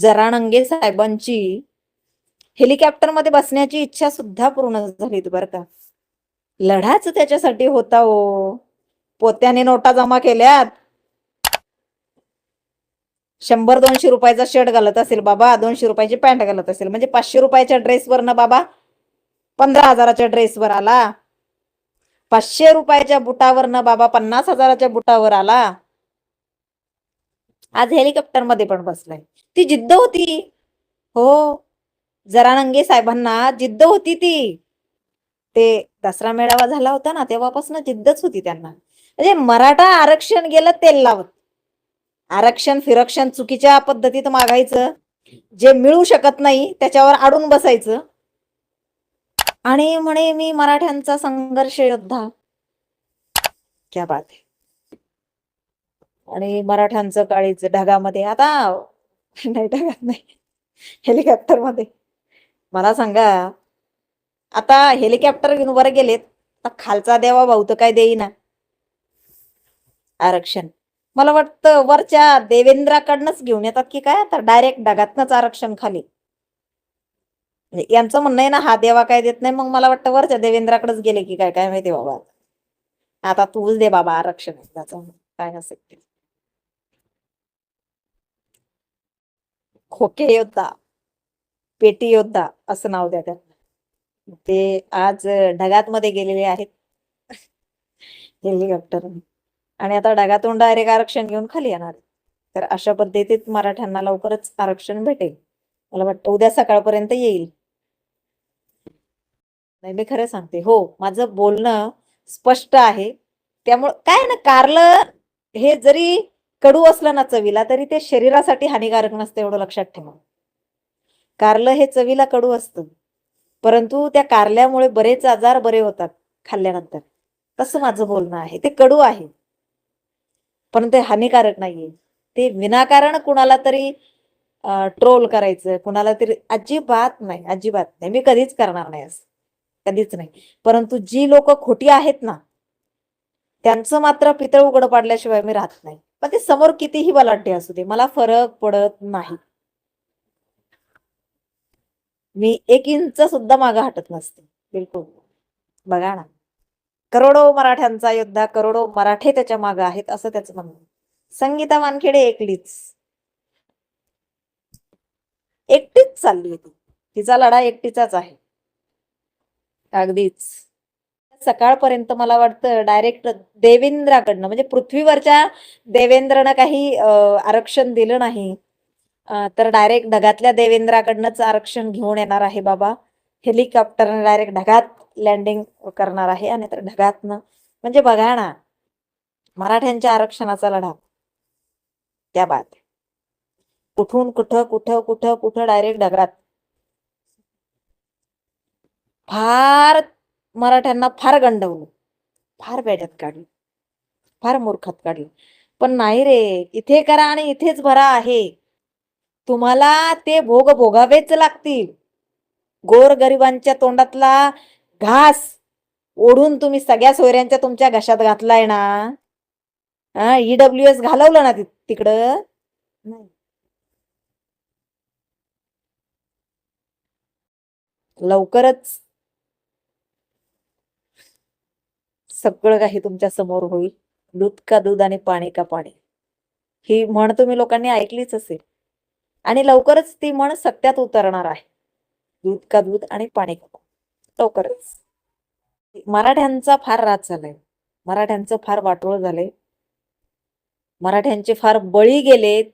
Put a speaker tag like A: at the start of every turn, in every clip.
A: जरानंगे साहेबांची हेलिकॉप्टरमध्ये बसण्याची इच्छा सुद्धा पूर्ण झाली बरं का. लढाच त्याच्यासाठी होता हो. पोत्याने नोटा जमा केल्यात. शंभर दोनशे रुपयाचा शर्ट घालत असेल बाबा दोनशे रुपयाची पॅन्ट घालत असेल. म्हणजे पाचशे रुपयाच्या ड्रेसवर ना बाबा पंधरा हजाराच्या ड्रेसवर आला. पाचशे रुपयाच्या बुटावर ना बाबा पन्नास हजाराच्या बुटावर आला. आज हेलिकॉप्टरमध्ये पण बसलाय. ती जिद्द होती. हो जरानंगे साहेबांना जिद्द होती ती. ते दसरा मेळावा झाला होता ना तेव्हापासून जिद्दच होती त्यांना. म्हणजे मराठा आरक्षण गेलं तेल लावत. आरक्षण फिरक्षण चुकीच्या पद्धतीत मागायचं. जे मिळू शकत नाही त्याच्यावर अडून बसायचं. आणि म्हणे मी मराठ्यांचा संघर्ष योद्धा क्या बात आहे. आणि मराठ्यांचं काळीच ढगामध्ये आता नाही ढगात नाही हेलिकॉप्टरमध्ये मला सांगा आता हेलिकॉप्टर घेऊन वर गेलेत आता खालचा देवा भाऊ तर काय देईना. आरक्षण. मला वाटतं वरच्या देवेंद्राकडनंच घेऊन येतात की काय आता डायरेक्ट ढगातनच आरक्षण खाली. म्हणजे यांचं म्हणणं आहे ना हा देवा काय देत नाही मग मला वाटतं वरच्या देवेंद्राकडेच गेले की काय काय माहिती बाबा. आता तूच दे बाबा आरक्षण. काय असेल खोके योद्धा पेटी योद्धा असं नाव द्या त्यांना ते आज ढगात मध्ये गेलेले आहेत. हेलिकॉप्टर. आणि आता ढगातून डायरेक्ट आरक्षण घेऊन खाली येणार तर अशा पद्धतीत मराठ्यांना लवकरच आरक्षण भेटेल. मला वाटतं उद्या सकाळपर्यंत येईल. नाही मी खरं सांगते. हो माझं बोलणं स्पष्ट आहे. त्यामुळं काय ना कारलं हे जरी कडू असलं ना चवीला तरी ते शरीरासाठी हानिकारक नसतं एवढं लक्षात ठेवा. कारलं हे चवीला कडू असतं. परंतु त्या कारल्यामुळे बरेच आजार बरे होतात खाल्ल्यानंतर. तसं माझं बोलणं आहे. ते कडू आहे. पण ते हानिकारक नाहीये. ते विनाकारण कुणाला तरी ट्रोल करायचं कुणाला तरी अजिबात नाही अजिबात नाही. मी कधीच करणार नाही असं. कधीच नाही. परंतु जी लोक खोटी आहेत ना त्यांचं मात्र पितळ उघड पाडल्याशिवाय मी राहत नाही. पण ते समोर कितीही बलाढ्य असू दे मला फरक पडत नाही. मी एक इंच सुद्धा मागे हटत नसते बिलकुल. बघा ना. करोडो मराठ्यांचा योद्धा करोडो मराठे त्याच्यामागे आहेत असं त्याचं म्हणणं संगीता वानखेडे एकलीच एकटीच चालली होती. तिचा लढा एकटीचाच आहे. अगदीच. सकाळपर्यंत मला वाटतं डायरेक्ट देवेंद्राकडनं म्हणजे पृथ्वीवरच्या देवेंद्रनं काही आरक्षण दिलं नाही. तर डायरेक्ट ढगातल्या देवेंद्राकडनंच आरक्षण घेऊन येणार आहे बाबा. हेलिकॉप्टरनं डायरेक्ट ढगात लँडिंग करणार आहे आणि तर ढगातनं म्हणजे बघा ना मराठ्यांच्या आरक्षणाचा लढा. त्या बात. कुठून कुठं कुठं कुठं कुठं डायरेक्ट ढगात. फार मराठ्यांना फार गंडवलं. फार बेड्यात काढलं. फार मूर्खात काढलं. पण नाही रे इथे करा आणि इथेच भरा आहे. तुम्हाला ते भोग भोगावेच लागतील. गोर गरिबांच्या तोंडातला घास ओढून तुम्ही सगळ्या सोयऱ्यांच्या तुमच्या घशात घातलाय ना? ईडब्ल्यू एस घालवलं ना तिकडं? लवकरच सगळं काही तुमच्यासमोर होईल. दूध का दूध आणि पाणी का पाणी. ही म्हण तुम्ही लोकांनी ऐकलीच असेल. आणि लवकरच ती म्हण सत्यात उतरणार आहे. दूध का दूध आणि पाणी का लवकरच. मराठ्यांचा फार राज झालाय. मराठ्यांचं फार वाटोळ झालंय. मराठ्यांचे फार बळी गेलेत.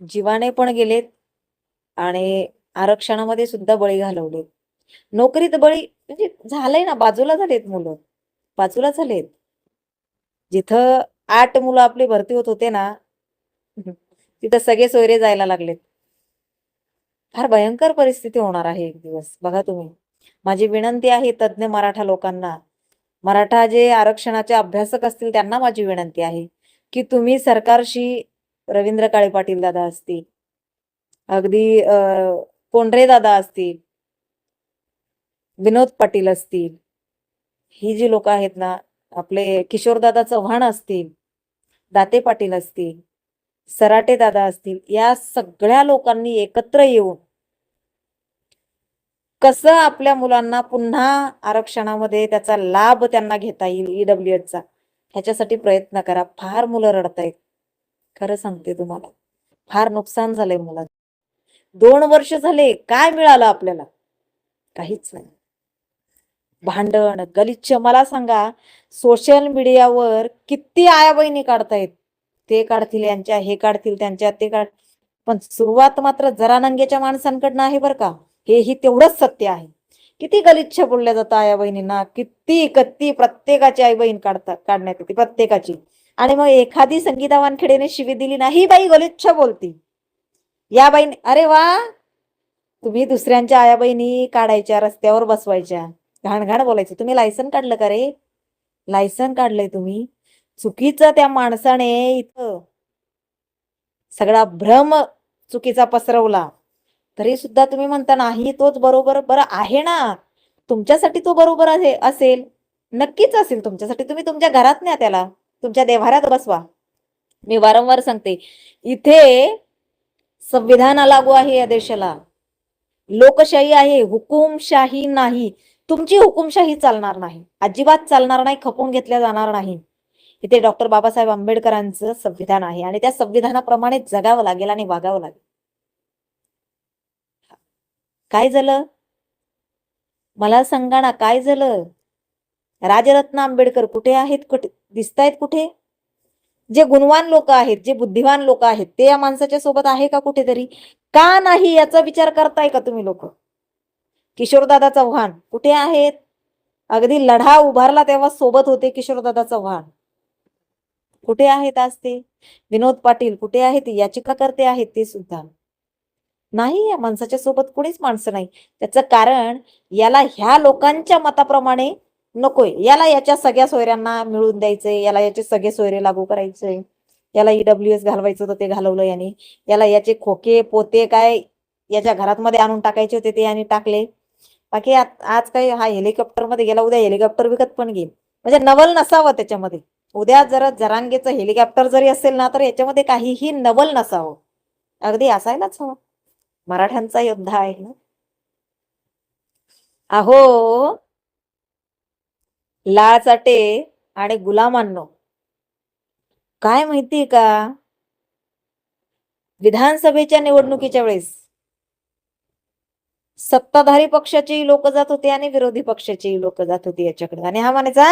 A: जीवाने पण गेलेत. आणि आरक्षणामध्ये सुद्धा बळी घालवलेत. नोकरीत बळी म्हणजे झालंय ना बाजूला झालेत मुलं. बाजूला झालेत. जिथं आठ मुलं आपली भरती होत होते ना तिथं सगळे सोयरे जायला लागलेत. फार भयंकर परिस्थिती होणार आहे एक दिवस. बघा तुम्ही. माझी विनंती आहे तज्ज्ञ मराठा लोकांना. मराठा जे आरक्षणाचे अभ्यासक असतील त्यांना माझी विनंती आहे की तुम्ही सरकारशी रवींद्र काळे पाटील दादा असतील अगदी कोंढरे दादा असतील विनोद पाटील असतील ही जी लोक आहेत ना आपले किशोरदादा चव्हाण असतील दाते पाटील असतील सराटे दादा असतील या सगळ्या लोकांनी एकत्र येऊन कसं आपल्या मुलांना पुन्हा आरक्षणामध्ये त्याचा लाभ त्यांना घेता येईल ईडब्ल्यू चा ह्याच्यासाठी प्रयत्न करा. फार मुलं रडतायत. खरं सांगते तुम्हाला. फार नुकसान झालंय मुलांचं. दोन वर्ष झाले काय मिळालं आपल्याला? काहीच नाही. भांडण गलिच्छ. मला सांगा सोशल मीडियावर किती आया बहिणी काढतायत? ते काढतील यांच्या हे काढतील त्यांच्या ते काढ पण सुरुवात मात्र जरा नंगेच्या माणसांकडनं आहे बरं का. हेही तेवढंच सत्य आहे. किती गलिच्छ बोलल्या जातं आया बहिणींना किती कत्ती प्रत्येकाची आई बहीण काढतात काढण्यात येते प्रत्येकाची. आणि मग एखादी संगीता वानखेडेने शिवी दिली नाही ही बाई गलिच्छ बोलती. या बाईने अरे वा! तुम्ही दुसऱ्यांच्या आया बहिणी काढायच्या रस्त्यावर बसवायच्या. घाण घाण बोलायचं. तुम्ही लायसन काढलं का रे? लायसन काढलंय तुम्ही. चुकीचं त्या माणसाने इथं सगळा भ्रम चुकीचा पसरवला. तरी सुद्धा तुम्ही म्हणता नाही तोच बरोबर बरं आहे ना? तुमच्यासाठी तो बरोबर आहे असेल. नक्कीच असेल तुमच्यासाठी. तुम्ही तुमच्या घरात न्या त्याला. तुमच्या देव्हाऱ्यात बसवा. मी वारंवार सांगते इथे संविधान लागू आहे या देशाला. लोकशाही आहे हुकुमशाही नाही. तुमची हुकुमशाही चालणार नाही. अजिबात चालणार नाही खपून घेतल्या जाणार नाही. इथे डॉक्टर बाबासाहेब आंबेडकरांचं संविधान आहे आणि त्या संविधानाप्रमाणे जगावं लागेल आणि वागावं लागेल. काय झालं? मला सांगा ना काय झालं? राजरत्न आंबेडकर कुठे आहेत? कुठे दिसतायत कुठे? जे गुणवान लोक आहेत जे बुद्धिवान लोक आहेत ते या माणसाच्या सोबत आहे का कुठेतरी? का नाही? याचा विचार करताय का तुम्ही लोक? किशोरदादा चव्हाण कुठे आहेत? अगदी लढा उभारला तेव्हा सोबत होते किशोरदादा चव्हाण. कुठे आहेत आज ते? विनोद पाटील कुठे आहेत? याचिकाकर्ते आहेत ते सुद्धा. नाही या माणसाच्या सोबत कोणीच माणसं नाही. त्याचं कारण याला ह्या लोकांच्या मताप्रमाणे नकोय. याला याच्या सगळ्या सोयऱ्यांना मिळून द्यायचंय. याला याचे सगळे सोयरे लागू करायचे याला ईडब्ल्यू एस घालवायचं होतं ते घालवलं याने. याला याचे खोके पोते काय याच्या घरात मध्ये आणून टाकायचे होते ते याने टाकले. बाकी आज काही हा हेलिकॉप्टरमध्ये गेला उद्या हेलिकॉप्टर विकत पण घेईल म्हणजे नवल नसावं त्याच्यामध्ये. उद्या जर जरांगेचं हेलिकॉप्टर जरी असेल ना तर याच्यामध्ये काहीही नवल नसावं. अगदी असायलाच हवं. मराठ्यांचा योद्धा आहे ना. अहो लाळचाटे आणि गुलामांनो. काय माहितीये का? विधानसभेच्या निवडणुकीच्या वेळेस सत्ताधारी पक्षाचेही लोक जात होते आणि विरोधी पक्षाचेही लोक जात होते याच्याकडे. आणि हा म्हणायचा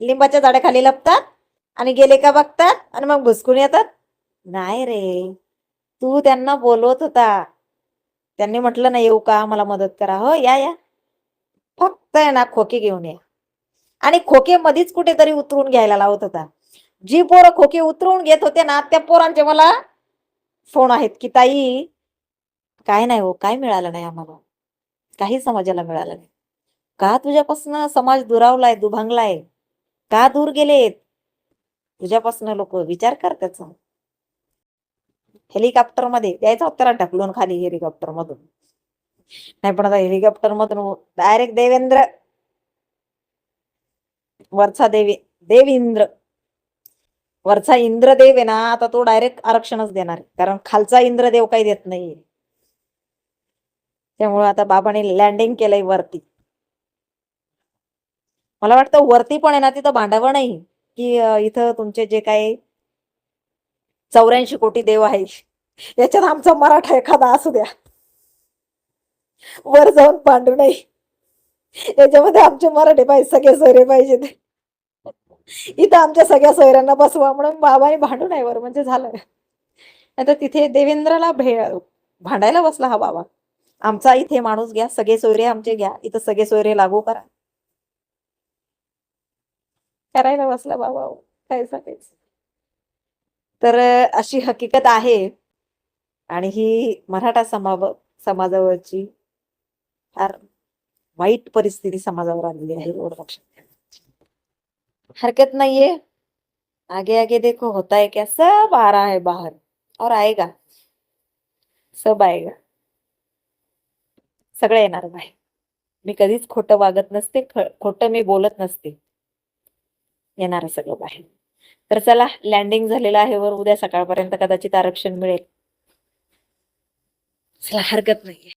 A: लिंबाच्या झाडाखाली लपतात आणि गेले का बघतात आणि मग भुसकून येतात? नाही रे तू त्यांना बोलवत होता. त्यांनी म्हटलं ना येऊ का? मला मदत करा. हो या या. फक्त आहे ना खोके घेऊन या. आणि खोके मधीच कुठेतरी उतरून घ्यायला लावत होता. जी पोरं खोके उतरून घेत होते ना त्या पोरांचे मला फोन आहेत की ताई काय नाही हो काय मिळालं नाही आम्हाला? काही समाजाला मिळालं नाही. का तुझ्यापासून समाज दुरावलाय दुभांगलाय? का दूर गेलेत? तुझ्यापासून लोक विचार कर त्याचा. हेलिकॉप्टरमध्ये द्यायचा उत्तरा ढकलून खाली हेलिकॉप्टर मधून नाही पण आता हेलिकॉप्टर मधून डायरेक्ट देवेंद्र. वरचा देवी देवेंद्र. वरचा इंद्रदेव आहे ना आता तो डायरेक्ट आरक्षणच देणार कारण खालचा इंद्रदेव काही देत नाहीये. त्यामुळे आता बाबाने लँडिंग केलंय वरती. मला वाटतं वरती पण आहे ना तिथं भांडावं नाही की इथं तुमचे जे काही चौऱ्याऐंशी कोटी देव आहे याच्यात आमचा मराठा एखादा असू द्या. वर जाऊन पांडू नाही याच्यामध्ये आमचे मराठे पाहिजे सगळे सोयरे पाहिजेत इथं आमच्या सगळ्या सोयऱ्यांना बसवा म्हणून बाबाने भांडू नाही वर म्हणजे झालं. आता तिथे देवेंद्रला भे भांडायला बसला हा बाबा. आमचा इथे माणूस घ्या सगळे सोयरे आमचे घ्या इथं सगळे सोयरे लागू करा. करायला बसला बाबा हो, काय सांगायचं? तर अशी हकीकत आहे आणि ही मराठा समाज समाजावरची फार वाईट परिस्थिती समाजावर आलेली आहे एवढं लक्षात हरकत नाहीये. आगे आगे देखो होता है क्या? सब आ रहा है बाहर. और आएगा. सब आएगा. सगळं येणार बाहेर. मी कधीच खोटं वागत नसते खोटं मी बोलत नसते. येणार सगळं बाहेर. तर चला लँडिंग झालेलं आहे वर उद्या सकाळपर्यंत कदाचित आरक्षण मिळेल. चला हरकत नाहीये.